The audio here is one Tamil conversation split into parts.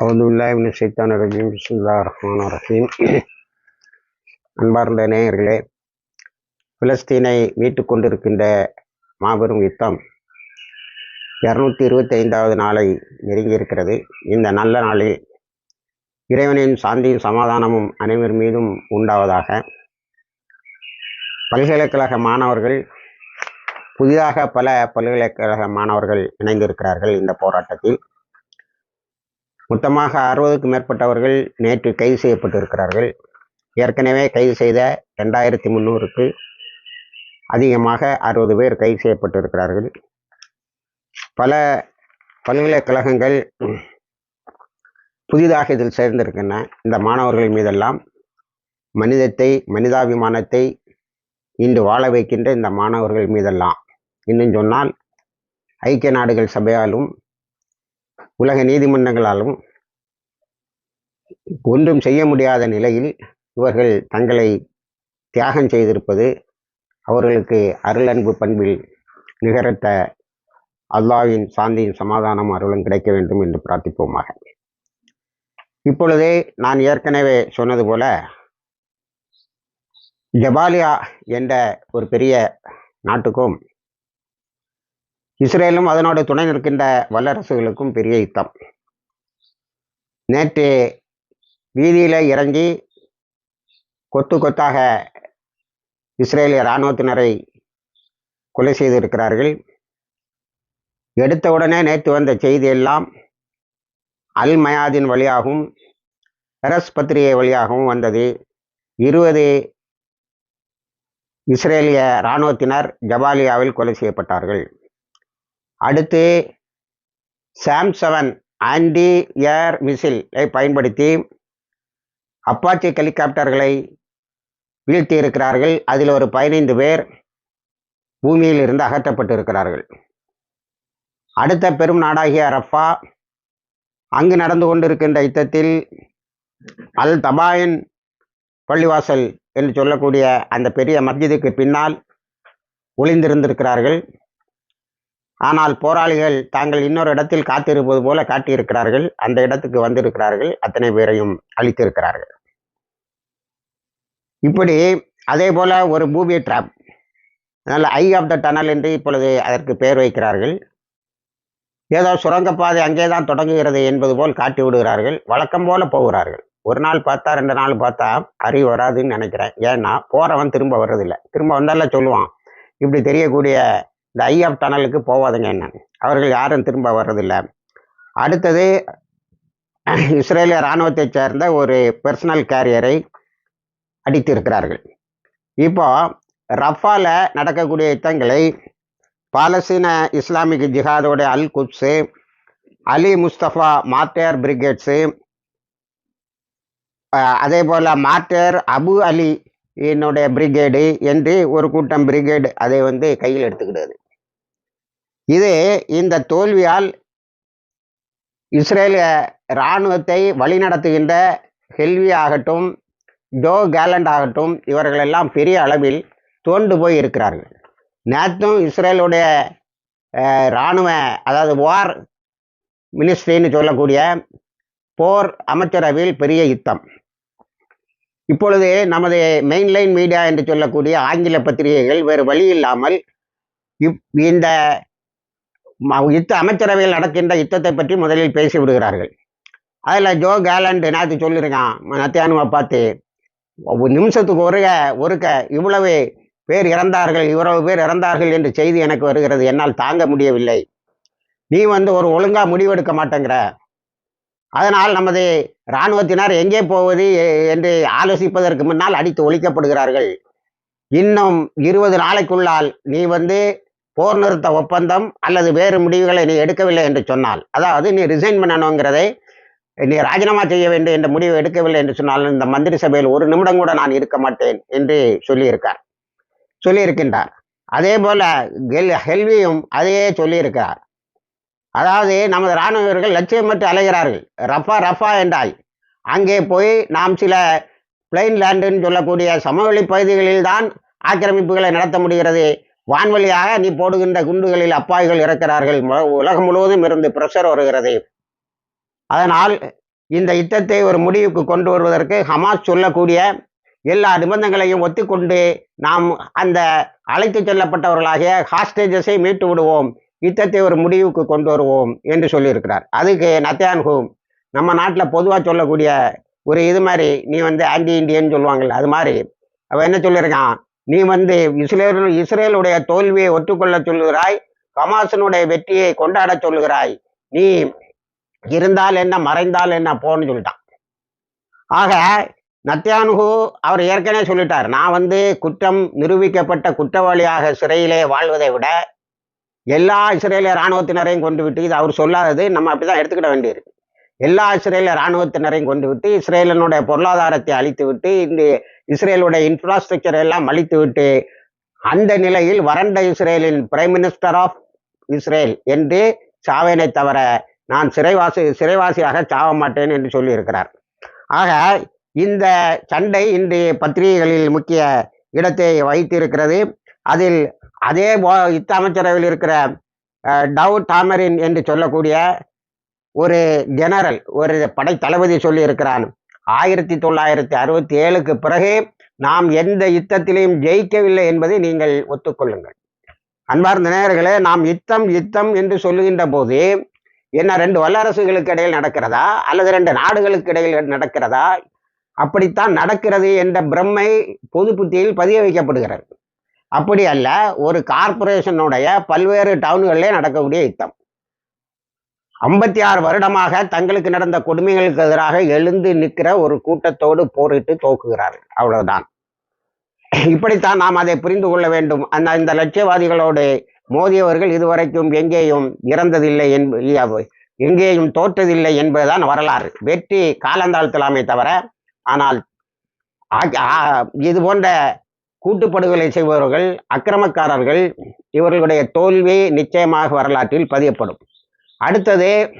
அவுது பில்லாஹிமின் ஷைத்தான் ரஜீம் பிஸ்மில்லா ரஹ்மான் ரஹீம் அன்பார்ந்த நேயர்களே பிலஸ்தீனை மீட்டு கொண்டிருக்கின்ற மாபெரும் யுத்தம் இரநூத்தி இருபத்தி ஐந்தாவது நாளை நெருங்கி இருக்கிறது இந்த நல்ல நாளில் இறைவனின் சாந்தியும் சமாதானமும் அனைவர் மீதும் உண்டாவதாக பல்கலைக்கழக மாணவர்கள் புதிதாக பல பல்கலைக்கழக மாணவர்கள் இணைந்திருக்கிறார்கள் இந்த போராட்டத்தில். மொத்தமாக அறுபதுக்கு மேற்பட்டவர்கள் நேற்று கைது செய்யப்பட்டிருக்கிறார்கள். ஏற்கனவே கைது செய்த ரெண்டாயிரத்தி முந்நூறுக்கு அதிகமாக அறுபது பேர் கைது செய்யப்பட்டிருக்கிறார்கள். பல பல்கலைக்கழகங்கள் புதிதாக இதில் சேர்ந்திருக்கின்றன. இந்த மாணவர்கள் மீதெல்லாம் மனிதத்தை மனிதாபிமானத்தை இன்று வாழ வைக்கின்ற இந்த மாணவர்கள் மீதெல்லாம். இன்னும் சொன்னால் ஐக்கிய நாடுகள் சபையாலும் உலக நீதிமன்றங்களாலும் ஒன்றும் செய்ய முடியாத நிலையில் இவர்கள் தங்களை தியாகம் செய்திருப்பது அவர்களுக்கு அருளன்பு பண்பில் நிகரத்த அல்லாவின் சாந்தியின் சமாதானம் அருளும் கிடைக்க வேண்டும் என்று பிரார்த்திப்போமாக. இப்பொழுதே நான் ஏற்கனவே சொன்னது போல ஜபாலியா என்ற ஒரு பெரிய நாட்டுக்கும் இஸ்ரேலும் அதனோடு துணை நிற்கின்ற வல்லரசுகளுக்கும் பெரிய யுத்தம். நேற்று வீதியில் இறங்கி கொத்து கொத்தாக இஸ்ரேலிய இராணுவத்தினரை கொலை செய்திருக்கிறார்கள். எடுத்த உடனே நேற்று வந்த செய்தியெல்லாம் அல் மயாதின் வழியாகவும் பெரஸ் பத்திரிகை வழியாகவும் வந்தது. இருபது இஸ்ரேலிய இராணுவத்தினர் ஜபாலியாவில் கொலை செய்யப்பட்டார்கள். அடுத்து சாம் செவன் ஆன்டி ஏர் மிசிலை பயன்படுத்தி அப்பாச்சி ஹெலிகாப்டர்களை வீழ்த்தி இருக்கிறார்கள் அதில் ஒரு பதினைந்து பேர் பூமியில் இருந்து அகற்றப்பட்டு இருக்கிறார்கள் அடுத்த பெரும் நாடாகிய ரஃபா அங்கு நடந்து கொண்டிருக்கின்ற யுத்தத்தில் அல் தபாயன் பள்ளிவாசல் என்று சொல்லக்கூடிய அந்த பெரிய மஸ்ஜிதுக்கு பின்னால் ஒளிந்திருந்திருக்கிறார்கள். ஆனால் போராளிகள் தாங்கள் இன்னொரு இடத்தில் காத்திருப்பது போல காட்டியிருக்கிறார்கள். அந்த இடத்துக்கு வந்திருக்கிறார்கள். அத்தனை பேரையும் அழித்திருக்கிறார்கள். இப்படி அதே போல ஒரு பூபி ட்ராப் அதனால் ஐ ஆஃப் த டனல் என்று இப்பொழுது அதற்கு பெயர் வைக்கிறார்கள். ஏதோ சுரங்கப்பாதை அங்கே தான் தொடங்குகிறது என்பது போல் காட்டி விடுகிறார்கள். வழக்கம் போல போகிறார்கள். ஒரு நாள் பார்த்தா ரெண்டு நாள் பார்த்தா அறிவு வராதுன்னு நினைக்கிறேன். ஏன்னா போகிறவன் திரும்ப வர்றதில்லை. திரும்ப வந்தால சொல்லுவான் இப்படி தெரியக்கூடிய இந்த ஐ ஆஃப் டனலுக்கு போவாதுங்க என்ன அவர்கள் யாரும் திரும்ப வர்றதில்லை. அடுத்தது இஸ்ரேலிய இராணுவத்தை சேர்ந்த ஒரு பர்சனல் கேரியரை அடித்திருக்கிறார்கள். இப்போ ரஃபால நடக்கக்கூடிய யுத்தங்களை பாலஸ்தீன Islamic ஜிஹாதோட Al Quds Ali Mustafa martyr brigades அதே போல் மார்டேர் அபு அலி என்னுடைய பிரிகேடு என்று ஒரு கூட்டம் பிரிகேடு அதை வந்து கையில் எடுத்துக்கிடுது இது இந்த தோல்வியால் இஸ்ரேல் இராணுவத்தை வழிநடத்துகின்ற ஹெல்வி ஆகட்டும் ஜோ கேலண்ட் ஆகட்டும் இவர்களெல்லாம் பெரிய அளவில் தோண்டு போய் இருக்கிறார்கள். நேற்றும் இஸ்ரேலுடைய இராணுவ அதாவது வார் மினிஸ்ட்ரின்னு சொல்லக்கூடிய போர் அமைச்சரவையில் பெரிய யுத்தம். இப்பொழுது நமது மெயின்லைன் மீடியா என்று சொல்லக்கூடிய ஆங்கில பத்திரிகைகள் வேறு வழி இல்லாமல் இப் இந்த யுத்த அமைச்சரவையில் நடக்கின்ற யுத்தத்தை பற்றி முதலில் பேசி விடுகிறார்கள். அதில் ஜோ கேலண்ட் நேற்று சொல்லியிருக்கான் நத்தியானுவை பார்த்து நிமிஷத்துக்கு ஒருக ஒருக்க இவ்வளவு பேர் இறந்தார்கள் இவ்வளவு பேர் இறந்தார்கள் என்று செய்தி எனக்கு வருகிறது. என்னால் தாங்க முடியவில்லை. நீ வந்து ஒரு ஒழுங்காக முடிவெடுக்க மாட்டேங்கிற. அதனால் நமது இராணுவத்தினர் எங்கே போவது என்று ஆலோசிப்பதற்கு முன்னால் அடித்து ஒழிக்கப்படுகிறார்கள். இன்னும் இருபது நாளைக்குள்ளால் நீ வந்து போர் நிறுத்த ஒப்பந்தம் அல்லது வேறு முடிவுகளை நீ எடுக்கவில்லை என்று சொன்னால் அதாவது நீ ரிசைன் பண்ணணுங்கிறதை நீ ராஜினாமா செய்ய வேண்டும் என்ற முடிவு எடுக்கவில்லை என்று சொன்னால் இந்த மந்திரி சபையில் ஒரு நிமிடம் கூட நான் இருக்க மாட்டேன் என்று சொல்லியிருக்கார். சொல்லியிருக்கின்றார். அதே போல கெல் ஹெல்வியும் அதையே சொல்லியிருக்கிறார். அதாவது நமது இராணுவ வீரர்கள் லட்சியமற்று அலைகிறார்கள். ரஃபா ரஃபா என்றால் அங்கே போய் நாம் சில பிளைன் லேண்டுன்னு சொல்லக்கூடிய சமவெளி பகுதிகளில் தான் ஆக்கிரமிப்புகளை நடத்த முடிகிறது. வான்வழியாக நீ போடுகின்ற குண்டுகளில் அப்பாய்கள் இறக்கிறார்கள். உலகம் முழுவதும் இருந்து பிரஷர் வருகிறது. அதனால் இந்த யுத்தத்தை ஒரு முடிவுக்கு கொண்டு வருவதற்கு ஹமாஸ் சொல்லக்கூடிய எல்லா நிபந்தனைகளையும் ஒத்துக்கொண்டு நாம் அந்த அழைத்து செல்லப்பட்டவர்களாகிய ஹாஸ்டேஜஸை மீட்டு விடுவோம். யுத்தத்தை ஒரு முடிவுக்கு கொண்டு வருவோம் என்று சொல்லியிருக்கிறார். அதுக்கு நத்தியான்ஹூ நம்ம நாட்டில் பொதுவாக சொல்லக்கூடிய ஒரு இது மாதிரி நீ வந்து ஆன்டி இண்டியன்னு சொல்லுவாங்கள்ல அது மாதிரி. அவன் என்ன சொல்லியிருக்கான்? நீ வந்து இஸ்ரேல் இஸ்ரேலுடைய தோல்வியை ஒத்துக்கொள்ள சொல்லுகிறாய் கமாசனுடைய வெற்றியை கொண்டாட சொல்லுகிறாய். நீ இருந்தால் என்ன மறைந்தால் என்ன போன்னு சொல்லிட்டான். ஆக நத்தியானுகு அவர் ஏற்கனவே சொல்லிட்டார் நான் வந்து குற்றம் நிரூபிக்கப்பட்ட குற்றவாளியாக சிறையிலே வாழ்வதை விட எல்லா இஸ்ரேலிய இராணுவத்தினரையும் கொண்டு விட்டு இது அவர் சொல்லாதது நம்ம அப்படிதான் எடுத்துக்கிட வேண்டியிருக்கு. எல்லா இஸ்ரேலிய இராணுவத்தினரையும் கொண்டு விட்டு இஸ்ரேலனுடைய பொருளாதாரத்தை அழித்து விட்டு இந்த இஸ்ரேலுடைய இன்ஃப்ராஸ்ட்ரக்சர் எல்லாம் அழித்து விட்டு அந்த நிலையில் வறண்ட இஸ்ரேலின் பிரைம் மினிஸ்டர் ஆஃப் இஸ்ரேல் என்று சாவேனை தவிர நான் சிறைவாசி சிறைவாசியாக சாவ மாட்டேன் என்று சொல்லியிருக்கிறார். ஆக இந்த சண்டை இன்றைய பத்திரிகைகளில் முக்கிய இடத்தை வைத்திருக்கிறது. அதில் அதே யுத்த அமைச்சரவையில் இருக்கிற டவு டாமரின் என்று சொல்லக்கூடிய ஒரு ஜெனரல் ஒரு படை தளபதி சொல்லியிருக்கிறான். ஆயிரத்தி தொள்ளாயிரத்தி அறுபத்தி ஏழுக்கு பிறகு நாம் எந்த யுத்தத்திலையும் ஜெயிக்கவில்லை என்பதை நீங்கள் ஒத்துக்கொள்ளுங்கள். அன்பார்ந்த நேயர்களே நாம் யுத்தம் யுத்தம் என்று சொல்லுகின்ற போது என்ன ரெண்டு வல்லரசுகளுக்கு இடையில் நடக்கிறதா? அல்லது ரெண்டு நாடுகளுக்கு இடையில் நடக்கிறதா? அப்படித்தான் நடக்கிறது என்ற பிரம்மை பொது புத்தியில் பதிய வைக்கப்படுகிறது. அப்படி அல்ல ஒரு கார்ப்பரேஷனுடைய பல்வேறு டவுன்களிலே நடக்கக்கூடிய யுத்தம். ஐம்பத்தி ஆறு வருடமாக தங்களுக்கு நடந்த கொடுமைகளுக்கு எதிராக எழுந்து நிற்கிற ஒரு கூட்டத்தோடு போரிட்டு தோக்குகிறார்கள். அவ்வளவுதான். இப்படித்தான் நாம் அதை புரிந்து கொள்ள வேண்டும். அந்த இந்த லட்சியவாதிகளோடு மோதியவர்கள் இதுவரைக்கும் எங்கேயும் இறந்ததில்லை என்பது எங்கேயும் தோற்றதில்லை என்பதுதான் வரலாறு. வெற்றி காலந்தாழ்த்தலாமே தவிர ஆனால் இது போன்ற கூட்டுப்படுகொலை செய்பவர்கள் அக்கிரமக்காரர்கள் இவர்களுடைய தோல்வி நிச்சயமாக வரலாற்றில் பதியப்படும். அடுத்தது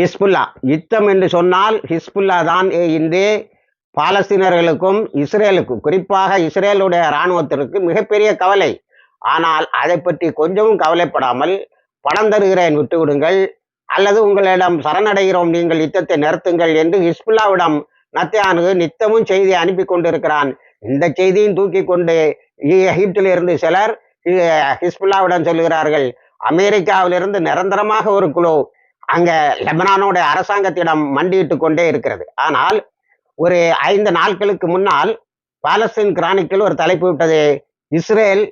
ஹிஸ்புல்லா. யுத்தம் என்று சொன்னால் ஹிஸ்புல்லா தான் இன்று பாலஸ்தீனர்களுக்கும் இஸ்ரேலுக்கும். குறிப்பாக இஸ்ரேலுடைய இராணுவத்திற்கு மிகப்பெரிய கவலை. ஆனால் அதை பற்றி கொஞ்சமும் கவலைப்படாமல் பணம் தருகிறேன் விட்டுவிடுங்கள். அல்லது உங்களிடம் சரணடைகிறோம் நீங்கள் யுத்தத்தை நிறுத்துங்கள் என்று ஹிஸ்புல்லாவிடம் நத்தியானு நித்தமும் செய்தி அனுப்பி கொண்டிருக்கிறான். இந்த செய்தியும் தூக்கி கொண்டு இ- எகிப்தில் இருந்து சிலர் ஹிஸ்புல்லாவிடம் சொல்கிறார்கள். அமெரிக்காவிலிருந்து நிரந்தரமாக ஒரு குழு அங்க லெபனானுடைய அரசாங்கத்திடம் மண்டியிட்டு கொண்டே இருக்கிறது. ஆனால் ஒரு ஐந்து நாட்களுக்கு முன்னால் பாலஸ்தீன் கிரானிக்கில் ஒரு தலைப்பு விட்டது. இஸ்ரேல்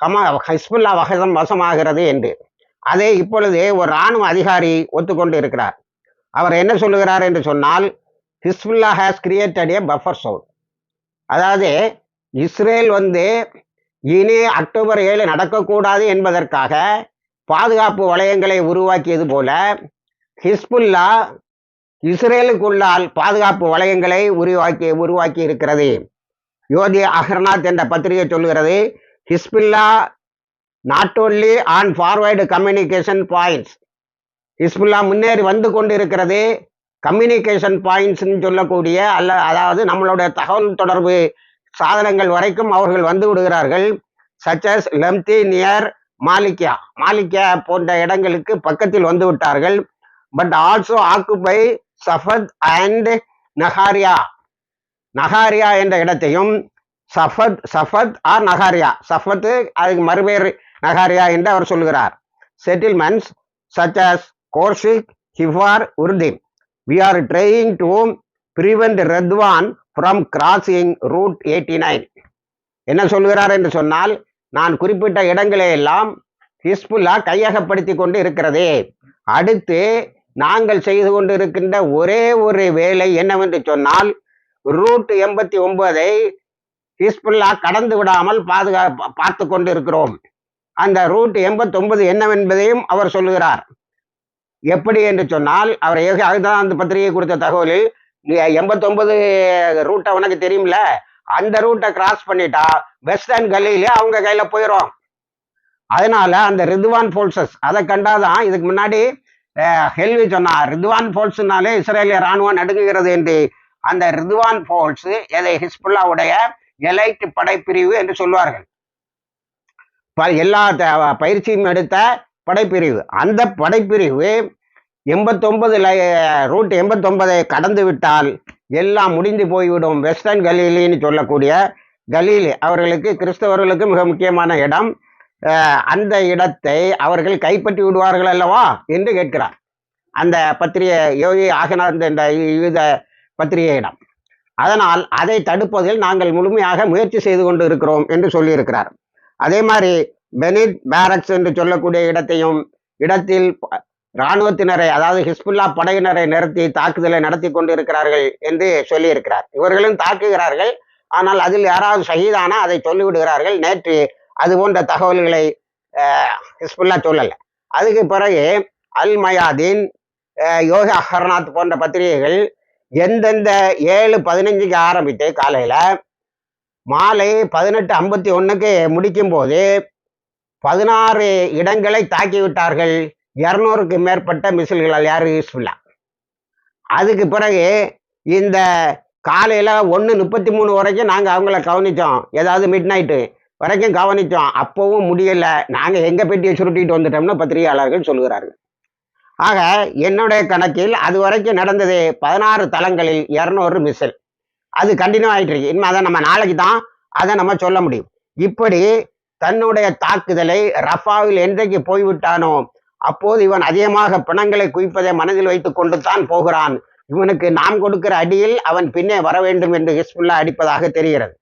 ஹமா ஹிஸ்புல்லா வசம் வசமாகிறது என்று. அதை இப்பொழுது ஒரு இராணுவ அதிகாரி ஒத்துக்கொண்டு இருக்கிறார். அவர் என்ன சொல்லுகிறார் என்று சொன்னால் Hezbollah has created a buffer zone அதாவது இஸ்ரேல் வந்து இனி அக்டோபர் ஏழு நடக்கக்கூடாது என்பதற்காக பாதுகாப்பு வளையங்களை உருவாக்கியது போல ஹிஸ்புல்லா இஸ்ரேலுக்குள்ளால் பாதுகாப்பு வளையங்களை உருவாக்கி உருவாக்கி இருக்கிறது யோதி அகர்நாத் என்ற பத்திரிகை சொல்லுகிறது Hezbollah not only on forward communication points Hezbollah முன்னேறி வந்து கொண்டு இருக்கிறது கம்யூனிகேஷன் பாயிண்ட்ஸ்ன்னு சொல்லக்கூடிய அல்ல அதாவது நம்மளுடைய தகவல் தொடர்பு சாதனங்கள் வரைக்கும் அவர்கள் வந்து விடுகிறார்கள் சச்சஸ் லெம்தி நியர் மாலிக்யா மாலிக்யா போன்ற இடங்களுக்கு பக்கத்தில் வந்து விட்டார்கள். But also occupy Safed and Nahariya Nahariya என்ற இடத்தையும் சஃபத் சஃபத் ஆர் நகாரியா சஃபத்து அதுக்கு மறுபேர் நகாரியா என்று அவர் சொல்கிறார் செட்டில்மெண்ட்ஸ் சச் அஸ் கோர்ஷிக் ஹிஃபார் உருதீன் we are trying to prevent ரெத்வான் from crossing route eighty nine என்ன சொல்கிறார் என்று சொன்னால் நான் குறிப்பிட்ட இடங்களை எல்லாம் ஹிஸ்புல்லா கையகப்படுத்தி கொண்டு இருக்கிறது. அடுத்து நாங்கள் செய்து கொண்டு இருக்கின்ற ஒரே ஒரு வேலை என்னவென்று சொன்னால் ரூட் எண்பத்தி ஒன்பதை ஹிஸ்புல்லா கடந்து விடாமல் பாதுகா பார்த்து கொண்டு இருக்கிறோம் அந்த ரூட் எண்பத்தொன்பது என்னவென்பதையும் அவர் சொல்லுகிறார். எப்படி என்று சொன்னால் அவர் அதுதான் அந்த பத்திரிகை கொடுத்த தகவலில் எண்பத்தொன்பது ரூட்டை உனக்கு தெரியும்ல? அந்த ரூட்டை கிராஸ் பண்ணிட்டா வெஸ்டர்ன் கல்லியிலே அவங்க கையில போயிடும் அதனால அந்த ரிதுவான் ஃபோல்சஸ் அதை கண்டாதான் இதுக்கு முன்னாடி ஹெல்வி சொன்னார் ரிதுவான் போல்ஸ்னாலே இஸ்ரேலிய ராணுவம் நடுங்குகிறது என்று. அந்த ரிதுவான் போல்ஸ் எதை ஹிஸ்புல்லாவுடைய எலைட் படைப்பிரிவு என்று சொல்வார்கள். ப- எல்லா பயிற்சியும் எடுத்த படைப்பிரிவு. அந்த படைப்பிரிவு எண்பத்தொன்பது ரூட் எண்பத்தொன்பதை கடந்து விட்டால் எல்லாம் முடிந்து போய்விடும். வெஸ்டர்ன் கலீலின்னு சொல்லக்கூடிய கலீலி அவர்களுக்கு கிறிஸ்தவர்களுக்கு மிக முக்கியமான இடம். அந்த இடத்தை அவர்கள் கைப்பற்றி விடுவார்கள் அல்லவா என்று கேட்கிறார். அந்த பத்திரிகை யோகி ஆகனார்ந்த இந்த யூத பத்திரிகையிடம் அதனால் அதை தடுப்பதில் நாங்கள் முழுமையாக முயற்சி செய்து கொண்டு இருக்கிறோம் என்று சொல்லியிருக்கிறார். அதே மாதிரி பெனிட் பேரக்ஸ் என்று சொல்லக்கூடிய இடத்தையும் இடத்தில் இராணுவத்தினரை அதாவது ஹிஸ்புல்லா படையினரை நிறுத்தி தாக்குதலை நடத்தி கொண்டு இருக்கிறார்கள் என்று சொல்லியிருக்கிறார். இவர்களும் தாக்குகிறார்கள். ஆனால் அதில் யாராவது ஷஹீதானா அதை சொல்லிவிடுகிறார்கள். நேற்று அது போன்ற தகவல்களை ஹிஸ்புல்லா சொல்லலை. அதுக்கு பிறகு அல் மயாதீன் யோகி அஹர்நாத் போன்ற பத்திரிகைகள் எந்தெந்த ஏழு பதினஞ்சுக்கு ஆரம்பித்து காலையில் மாலை பதினெட்டு ஐம்பத்தி ஒன்றுக்கு முடிக்கும் போது பதினாறு இடங்களை தாக்கிவிட்டார்கள். இரநூறுக்கு மேற்பட்ட மிசில்களால் யார் யூஸ்ஃபுல்லாக அதுக்கு பிறகு இந்த காலையில் ஒன்று முப்பத்தி மூணு வரைக்கும் நாங்கள் அவங்கள கவனித்தோம் ஏதாவது மிட் நைட்டு வரைக்கும் கவனித்தோம் அப்போவும் முடியலை. நாங்கள் எங்கள் பெட்டியை சுருட்டிட்டு வந்துட்டோம்னு பத்திரிகையாளர்கள் சொல்கிறார்கள் ஆக என்னுடைய கணக்கில் அது வரைக்கும் நடந்தது பதினாறு தளங்களில் இரநூறு மிசல் அது கண்டினியூ ஆகிட்டு இருக்கு. இனிமே அதை நம்ம நாளைக்கு தான் அதை நம்ம சொல்ல முடியும். இப்படி தன்னுடைய தாக்குதலை ரஃபாவில் என்றைக்கு போய்விட்டானோ அப்போது இவன் அதிகமாக பிணங்களை குவிப்பதை மனதில் வைத்து கொண்டு தான் போகிறான். இவனுக்கு நாம் கொடுக்கிற அடியில் அவன் பின்னே வர வேண்டும் என்று ஹிஸ்புல்லா அடிப்பதாக தெரிகிறது.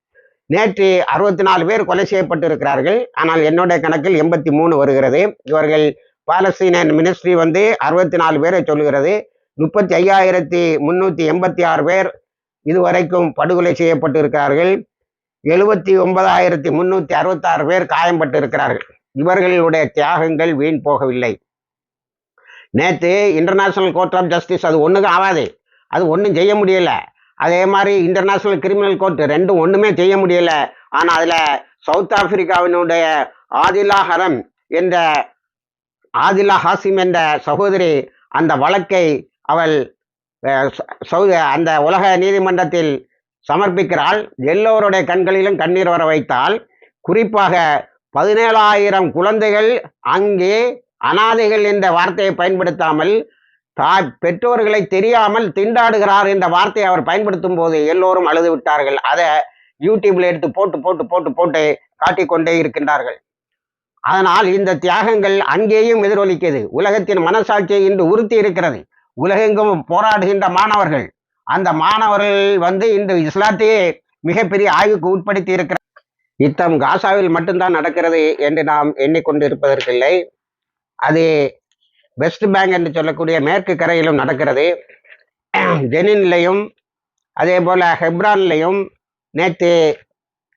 நேற்று அறுபத்தி நாலு பேர் கொலை செய்யப்பட்டிருக்கிறார்கள். ஆனால் என்னுடைய கணக்கில் எண்பத்தி மூணு வருகிறது. இவர்கள் பாலஸ்தீன மினிஸ்ட்ரி வந்து அறுபத்தி நாலு பேரை சொல்லுகிறது. முப்பத்தி ஐயாயிரத்தி முந்நூற்றி எண்பத்தி ஆறு பேர் இதுவரைக்கும் படுகொலை செய்யப்பட்டிருக்கிறார்கள். எழுபத்தி ஒன்பதாயிரத்தி முந்நூற்றி அறுபத்தாறு பேர் காயம்பட்டு இருக்கிறார்கள் இவர்களுடைய தியாகங்கள் வீண் போகவில்லை. நேற்று இன்டர்நேஷனல் கோர்ட் ஆஃப் ஜஸ்டிஸ் அது ஒன்றுக்கும் ஆகாது. அது ஒன்றும் செய்ய முடியலை. அதே மாதிரி இன்டர்நேஷ்னல் கிரிமினல் கோர்ட் ரெண்டும் ஒன்றுமே செய்ய முடியலை. ஆனால் அதில் சவுத் ஆப்பிரிக்காவினுடைய ஆதிலா ஹரம் என்ற ஆதிலா ஹாசிம் என்ற சகோதரி அந்த வழக்கை அவள் சவுதி அந்த உலக நீதிமன்றத்தில் சமர்ப்பிக்கிறாள். எல்லோருடைய கண்களிலும் கண்ணீர் வர வைத்தால் குறிப்பாக பதினேழாயிரம் குழந்தைகள் அங்கே அனாதைகள் என்ற வார்த்தையை பயன்படுத்தாமல் தாய் பெற்றோர்களை தெரியாமல் திண்டாடுகிறார் என்ற வார்த்தையை அவர் பயன்படுத்தும் போது எல்லோரும் அழுது விட்டார்கள். அதை யூடியூப்ல எடுத்து போட்டு போட்டு போட்டு போட்டு காட்டிக்கொண்டே இருக்கின்றார்கள். அதனால் இந்த தியாகங்கள் அங்கேயும் எதிரொலிக்கிறது. உலகத்தின் மனசாட்சியை இன்று உறுத்தி இருக்கிறது. உலகெங்கும் போராடுகின்ற மாணவர்கள். அந்த மாணவர்கள் வந்து இன்று இஸ்லாத்தையே மிகப்பெரிய ஆய்வுக்கு உட்படுத்தி இருக்கிறார். யுத்தம் காசாவில் மட்டும்தான் நடக்கிறது என்று நாம் எண்ணிக்கொண்டு இருப்பதற்கில்லை அது வெஸ்ட் பேங்க் என்று சொல்லக்கூடிய மேற்கு கரையிலும் நடக்கிறது. ஜெனின்லையும் அதே போல ஹெப்ரான்லையும் நேற்று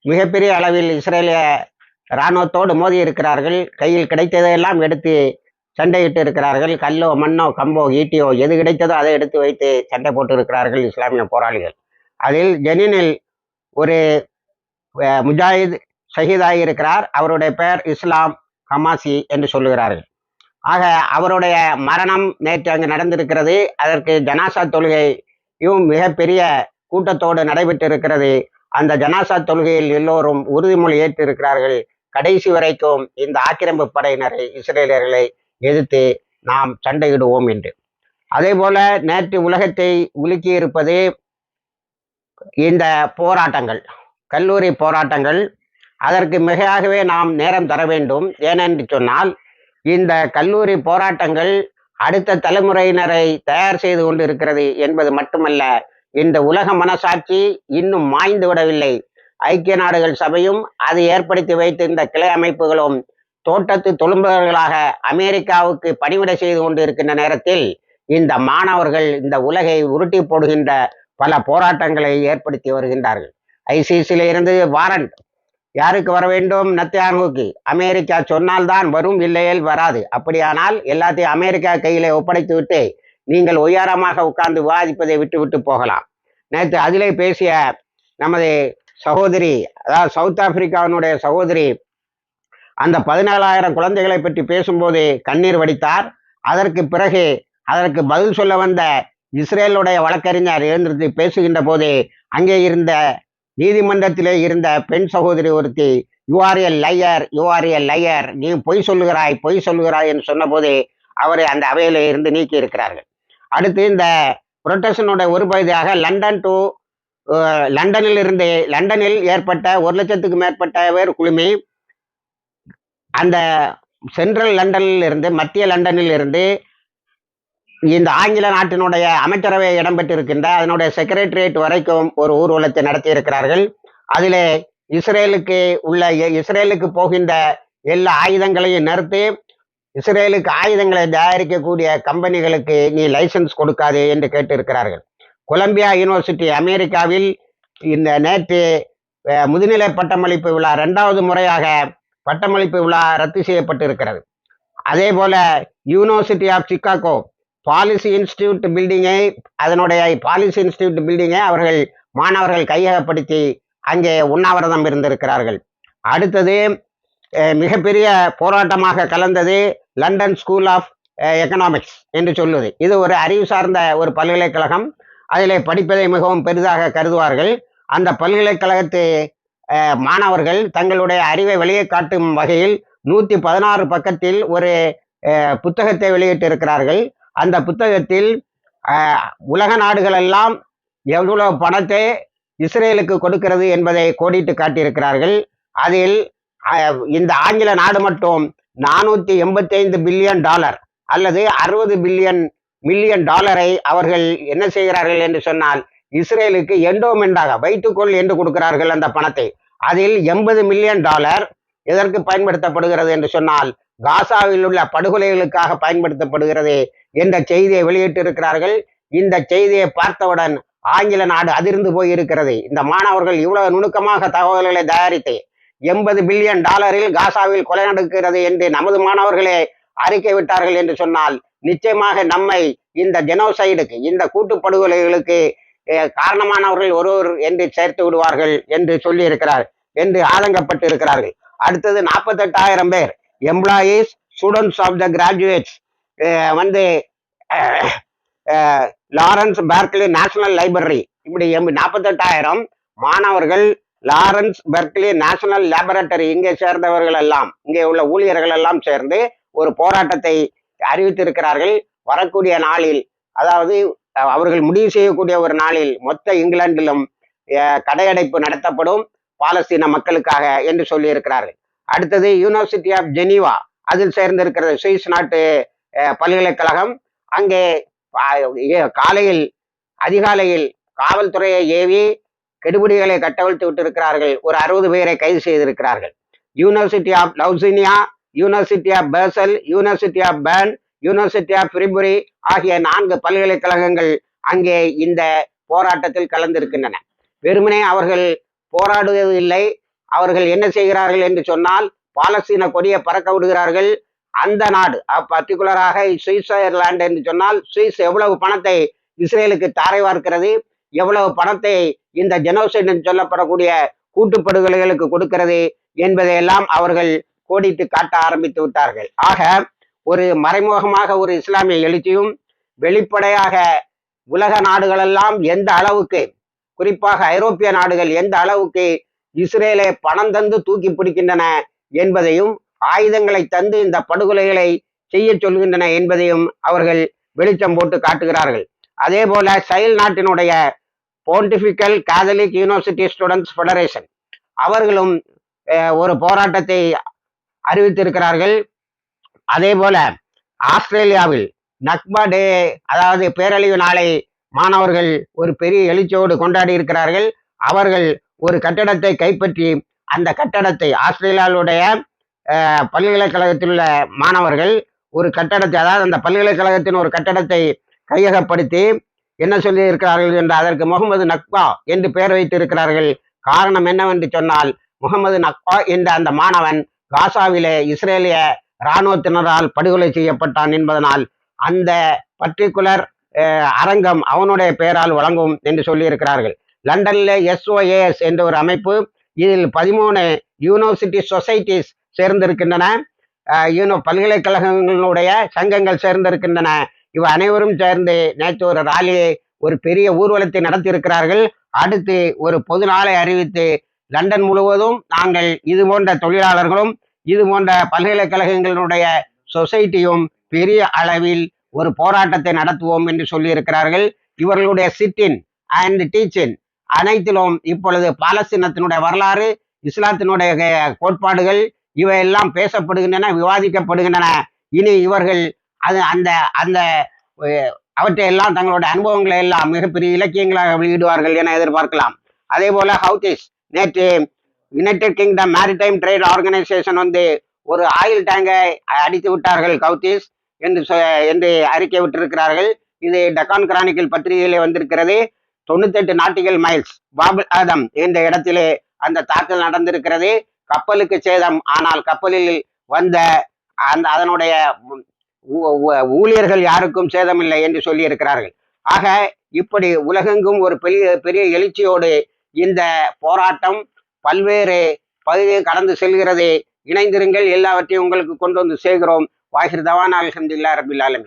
மிகப்பெரிய அளவில் இஸ்ரேலிய இராணுவத்தோடு மோதி இருக்கிறார்கள். கையில் கிடைத்ததையெல்லாம் எடுத்து சண்டையிட்டு இருக்கிறார்கள். கல்லோ மண்ணோ கம்போ ஈட்டியோ எது கிடைத்ததோ அதை எடுத்து வைத்து சண்டை போட்டு இருக்கிறார்கள் இஸ்லாமிய போராளிகள். அதில் ஜெனினில் ஒரு முஜாஹித் ஷஹீதாகி இருக்கிறார் அவருடைய பெயர் இஸ்லாம் ஹமாசி என்று சொல்லுகிறார்கள். ஆக அவருடைய மரணம் நேற்று அங்கு நடந்திருக்கிறது. அதற்கு ஜனாசா தொழுகையும் மிகப்பெரிய கூட்டத்தோடு நடைபெற்றிருக்கிறது. அந்த ஜனாசா தொழுகையில் எல்லோரும் உறுதிமொழி ஏற்றிருக்கிறார்கள். கடைசி வரைக்கும் இந்த ஆக்கிரமிப்பு படையினரை இஸ்ரேலியர்களை எதிர்த்து நாம் சண்டையிடுவோம் என்று. அதே போல நேற்று உலகத்தை உலுக்கி இருப்பது இந்த போராட்டங்கள் கல்லூரி போராட்டங்கள். அதற்கு மிகையாகவே நாம் நேரம் தர வேண்டும். ஏனென்று சொன்னால் இந்த கல்லூரி போராட்டங்கள் அடுத்த தலைமுறையினரை தயார் செய்து கொண்டு இருக்கிறது என்பது மட்டுமல்ல இந்த உலக மனசாட்சி இன்னும் மாய்ந்து விடவில்லை. ஐக்கிய நாடுகள் சபையும் அது ஏற்படுத்தி வைத்திருந்த கிளை அமைப்புகளும் தோட்டத்து தொழும்பவர்களாக அமெரிக்காவுக்கு பணிவிடை செய்து கொண்டு இருக்கின்ற நேரத்தில் இந்த மாணவர்கள் இந்த உலகை உருட்டி போடுகின்ற பல போராட்டங்களை ஏற்படுத்தி வருகின்றார்கள். ஐசிசியில இருந்து வாரண்ட் யாருக்கு வர வேண்டும்? நத்தியானுக்கு அமெரிக்கா சொன்னால்தான் வரும் இல்லையேல் வராது. அப்படியானால் எல்லாத்தையும் அமெரிக்கா கையில ஒப்படைத்து விட்டு நீங்கள் உயரமாக உட்கார்ந்து விவாதிப்பதை விட்டு விட்டு போகலாம். நேற்று அதிலே பேசிய நமது சகோதரி அதாவது சவுத் ஆப்பிரிக்காவினுடைய சகோதரி அந்த பதினேழாயிரம் குழந்தைகளை பற்றி பேசும்போது கண்ணீர் வடித்தார். அதற்கு பிறகு அதற்கு பதில் சொல்ல வந்த இஸ்ரேலுடைய வழக்கறிஞர் எழுந்திருந்து பேசுகின்ற போது அங்கே இருந்த நீதிமன்றத்திலே இருந்த பெண் சகோதரி ஒருத்தி you a liar you a liar நீ பொய் சொல்லுகிறாய் பொய் சொல்லுகிறாய் என்று சொன்னபோது அவரை அந்த அவையில இருந்து நீக்கி இருக்கிறார்கள். அடுத்து இந்த புரொட்டஸ்டனுடைய ஒரு பகுதியாக லண்டன் டு லண்டனில் இருந்து லண்டனில் ஏற்பட்ட ஒரு லட்சத்துக்கு மேற்பட்ட பேர் குழுமி அந்த சென்ட்ரல் லண்டனில் இருந்து மத்திய லண்டனில் இருந்து இந்த ஆங்கில நாட்டினுடைய அமைச்சரவை இடம்பெற்றிருக்கின்ற அதனுடைய செக்ரட்டரியேட் வரைக்கும் ஒரு ஊர்வலத்தை நடத்தியிருக்கிறார்கள். அதிலே இஸ்ரேலுக்கு உள்ள இஸ்ரேலுக்கு போகின்ற எல்லா ஆயுதங்களையும் நிறுத்தி இஸ்ரேலுக்கு ஆயுதங்களை தயாரிக்கக்கூடிய கம்பெனிகளுக்கு நீ லைசன்ஸ் கொடுக்காதே என்று கேட்டிருக்கிறார்கள். கொலம்பியா யூனிவர்சிட்டி அமெரிக்காவில் இந்த நேற்று முதுநிலை பட்டமளிப்பு விழா இரண்டாவது முறையாக பட்டமளிப்பு விழா ரத்து செய்யப்பட்டிருக்கிறது. அதே போல University of Chicago Policy Institute பில்டிங்கை அதனுடைய பாலிசி இன்ஸ்டியூட் பில்டிங்கை அவர்கள் மாணவர்கள் கையகப்படுத்தி அங்கே உண்ணாவிரதம் இருந்திருக்கிறார்கள். அடுத்தது மிகப்பெரிய போராட்டமாக கலந்தது லண்டன் ஸ்கூல் ஆஃப் எக்கனாமிக்ஸ் என்று சொல்லுவது இது ஒரு அறிவு சார்ந்த ஒரு பல்கலைக்கழகம். அதிலே படிப்பதை மிகவும் பெரிதாக கருதுவார்கள். அந்த பல்கலைக்கழகத்து மாணவர்கள் தங்களுடைய அறிவை வெளியே காட்டும் வகையில் நூற்றி பதினாறு பக்கத்தில் ஒரு புத்தகத்தை வெளியிட்டிருக்கிறார்கள். அந்த புத்தகத்தில் உலக நாடுகளெல்லாம் எவ்வளவு பணத்தை இஸ்ரேலுக்கு கொடுக்கிறது என்பதை கோடிட்டு காட்டியிருக்கிறார்கள். அதில் இந்த ஆங்கில நாடு மட்டும் நானூற்றி எண்பத்தைந்து பில்லியன் டாலர் அல்லது அறுபது பில்லியன் மில்லியன் டாலரை அவர்கள் என்ன செய்கிறார்கள் என்று சொன்னால் இஸ்ரேலுக்கு எண்டோமெண்டாக வைத்துக்கொள் என்று கொடுக்கிறார்கள் அந்த பணத்தை. அதில் எண்பது மில்லியன் டாலர் எதற்கு பயன்படுத்தப்படுகிறது என்று சொன்னால் காசாவில் உள்ள படுகொலைகளுக்காக பயன்படுத்தப்படுகிறது என்ற செய்தியை வெளியிட்டிருக்கிறார்கள். இந்த செய்தியை பார்த்தவுடன் ஆங்கில நாடு அதிர்ந்து போய் இருக்கிறது இந்த மாணவர்கள் இவ்வளவு நுணுக்கமாக தகவல்களை தயாரித்து எண்பது பில்லியன் டாலரில் காசாவில் கொலை நடக்கிறது என்று நமது மாணவர்களே அறிக்கை விட்டார்கள் என்று சொன்னால் நிச்சயமாக நம்மை இந்த ஜெனோசைடுக்கு இந்த கூட்டுப்படுகொலைகளுக்கு காரணமானவர்கள் ஒருவர் என்று சேர்த்து விடுவார்கள் என்று சொல்லி இருக்கிறார் என்று ஆதங்கப்பட்டு இருக்கிறார்கள் அடுத்தது நாற்பத்தெட்டாயிரம் பேர் employees students of the graduates வந்து லாரன்ஸ் பெர்க்லி நேஷனல் லைப்ரரி இப்படி எம் நாற்பத்தெட்டாயிரம் மாணவர்கள் லாரன்ஸ் பெர்க்லி நேஷனல் லேபரட்டரி இங்கே சேர்ந்தவர்கள் எல்லாம் இங்கே உள்ள ஊழியர்கள் எல்லாம் சேர்ந்து ஒரு போராட்டத்தை அறிவித்திருக்கிறார்கள். வரக்கூடிய நாளில் அதாவது அவர்கள் முடிவு செய்யக்கூடிய ஒரு நாளில் மொத்த இங்கிலாந்திலும் eh, கடையடைப்பு நடத்தப்படும் பாலஸ்தீன மக்களுக்காக என்று சொல்லியிருக்கிறார்கள். அடுத்தது யூனிவர்சிட்டி ஆஃப் ஜெனீவா அதில் சேர்ந்திருக்கிறது சுவிஸ் நாட்டு பல்கலைக்கழகம். அங்கே காலையில் அதிகாலையில் காவல்துறையை ஏவி கெடுபிடிகளை கட்டவிழ்த்து விட்டிருக்கிறார்கள். ஒரு அறுபது பேரை கைது செய்திருக்கிறார்கள். University of லவ்சினியா University of Basel University of Bern University of Fribourg ஆகிய நான்கு பல்கலைக்கழகங்கள் அங்கே இந்த போராட்டத்தில் கலந்திருக்கின்றன. வெறுமனே அவர்கள் போராடுவது இல்லை அவர்கள் என்ன செய்கிறார்கள் என்று சொன்னால் பாலஸ்தீன கொடியை பறக்க விடுகிறார்கள். அந்த நாடு பர்டிகுலராக சுவிட்சர்லாண்டு என்று சொன்னால் சுவிஸ் எவ்வளவு பணத்தை இஸ்ரேலுக்கு தாரை வார்க்கிறது எவ்வளவு பணத்தை இந்த ஜெனோசைட் என்று சொல்லப்படக்கூடிய கூட்டுப்படுகொலைகளுக்கு கொடுக்கிறது என்பதையெல்லாம் அவர்கள் கோடிட்டு காட்ட ஆரம்பித்து விட்டார்கள். ஆக ஒரு மறைமுகமாக ஒரு இஸ்லாமிய எழுச்சியும் வெளிப்படையாக உலக நாடுகளெல்லாம் எந்த அளவுக்கு குறிப்பாக ஐரோப்பிய நாடுகள் எந்த அளவுக்கு இஸ்ரேலை பணம் தந்து தூக்கி பிடிக்கின்றன என்பதையும் ஆயுதங்களை தந்து இந்த படுகொலைகளை செய்ய சொல்கின்றன என்பதையும் அவர்கள் வெளிச்சம் போட்டு காட்டுகிறார்கள். அதே போல செயல் நாட்டினுடைய Pontifical Catholic University Students Federation அவர்களும் ஒரு போராட்டத்தை அறிவித்திருக்கிறார்கள். அதே போல ஆஸ்திரேலியாவில் நக்பா டே அதாவது பேரழிவு நாளை மாணவர்கள் ஒரு பெரிய எழுச்சியோடு கொண்டாடி இருக்கிறார்கள். அவர்கள் ஒரு கட்டடத்தை கைப்பற்றி அந்த கட்டடத்தை ஆஸ்திரேலியாவுடைய பல்கலைக்கழகத்தில் உள்ள மாணவர்கள் ஒரு கட்டடத்தை அதாவது அந்த பல்கலைக்கழகத்தின் ஒரு கட்டடத்தை கையகப்படுத்தி என்ன சொல்லி இருக்கிறார்கள் என்று அதற்கு முகமது நக்பா என்று பெயர் வைத்து இருக்கிறார்கள் காரணம் என்னவென்று சொன்னால் முகமது நக்பா என்ற அந்த மாணவன் காசாவிலே இஸ்ரேலிய இராணுவத்தினரால் படுகொலை செய்யப்பட்டான் என்பதனால் அந்த பர்டிகுலர் அரங்கம் அவனுடைய பெயரால் வழங்கும் என்று சொல்லியிருக்கிறார்கள். லண்டன்ல எஸ்ஓஏஎஸ் என்ற ஒரு அமைப்பு இதில் பதிமூணு யூனிவர்சிட்டி சொசைட்டிஸ் சேர்ந்திருக்கின்றன. யூனோ பல்கலைக்கழகங்களுடைய சங்கங்கள் சேர்ந்திருக்கின்றன. இவ அனைவரும் சேர்ந்து நேற்று ஒரு ராலியை ஒரு பெரிய ஊர்வலத்தை நடத்தியிருக்கிறார்கள். அடுத்து ஒரு பொது நாளை அறிவித்து லண்டன் முழுவதும் நாங்கள் இது போன்ற தொழிலாளர்களும் இது போன்ற பல்கலைக்கழகங்களுடைய சொசைட்டியும் பெரிய அளவில் ஒரு போராட்டத்தை நடத்துவோம் என்று சொல்லியிருக்கிறார்கள். இவர்களுடைய சிட்டின் அண்ட் டீச்சின் அனைத்திலும் இப்பொழுது பாலஸ்தீனத்தினுடைய வரலாறு இஸ்லாத்தினுடைய கோட்பாடுகள் இவையெல்லாம் பேசப்படுகின்றன விவாதிக்கப்படுகின்றன. இனி இவர்கள் அது அந்த அந்த அவற்றை எல்லாம் தங்களுடைய அனுபவங்களை எல்லாம் மிகப்பெரிய இலக்கியங்களாக வெளியிடுவார்கள் என எதிர்பார்க்கலாம். அதே போல ஹவுதிஸ் நேற்று United Kingdom Maritime Trade Organisation வந்து ஒரு ஆயில் டேங்கை அடித்து விட்டார்கள் கவுத்திஸ் என்று சொ- என்று அறிக்கை விட்டிருக்கிறார்கள். இது டக்கான் கிரானிக்கல் பத்திரிகையிலே வந்திருக்கிறது. தொண்ணூத்தெட்டு நாட்டிகள் மைல்ஸ் பாபுல் ஆதம் என்ற இடத்திலே அந்த தாக்கல் நடந்திருக்கிறது. கப்பலுக்கு சேதம் ஆனால் கப்பலில் வந்த அந்த அதனுடைய ஊழியர்கள் யாருக்கும் சேதமில்லை என்று சொல்லியிருக்கிறார்கள். ஆக இப்படி உலகெங்கும் ஒரு பெரிய பெரிய எழுச்சியோடு இந்த போராட்டம் பல்வேறு பகுதியை கடந்து செல்கிறது. இணைந்திருங்கள் எல்லாவற்றையும் உங்களுக்கு கொண்டு வந்து சேர்க்கிறோம். வாஹிர் தவான் அல்ஹம்துலில்லாஹ் ரபில் ஆலமி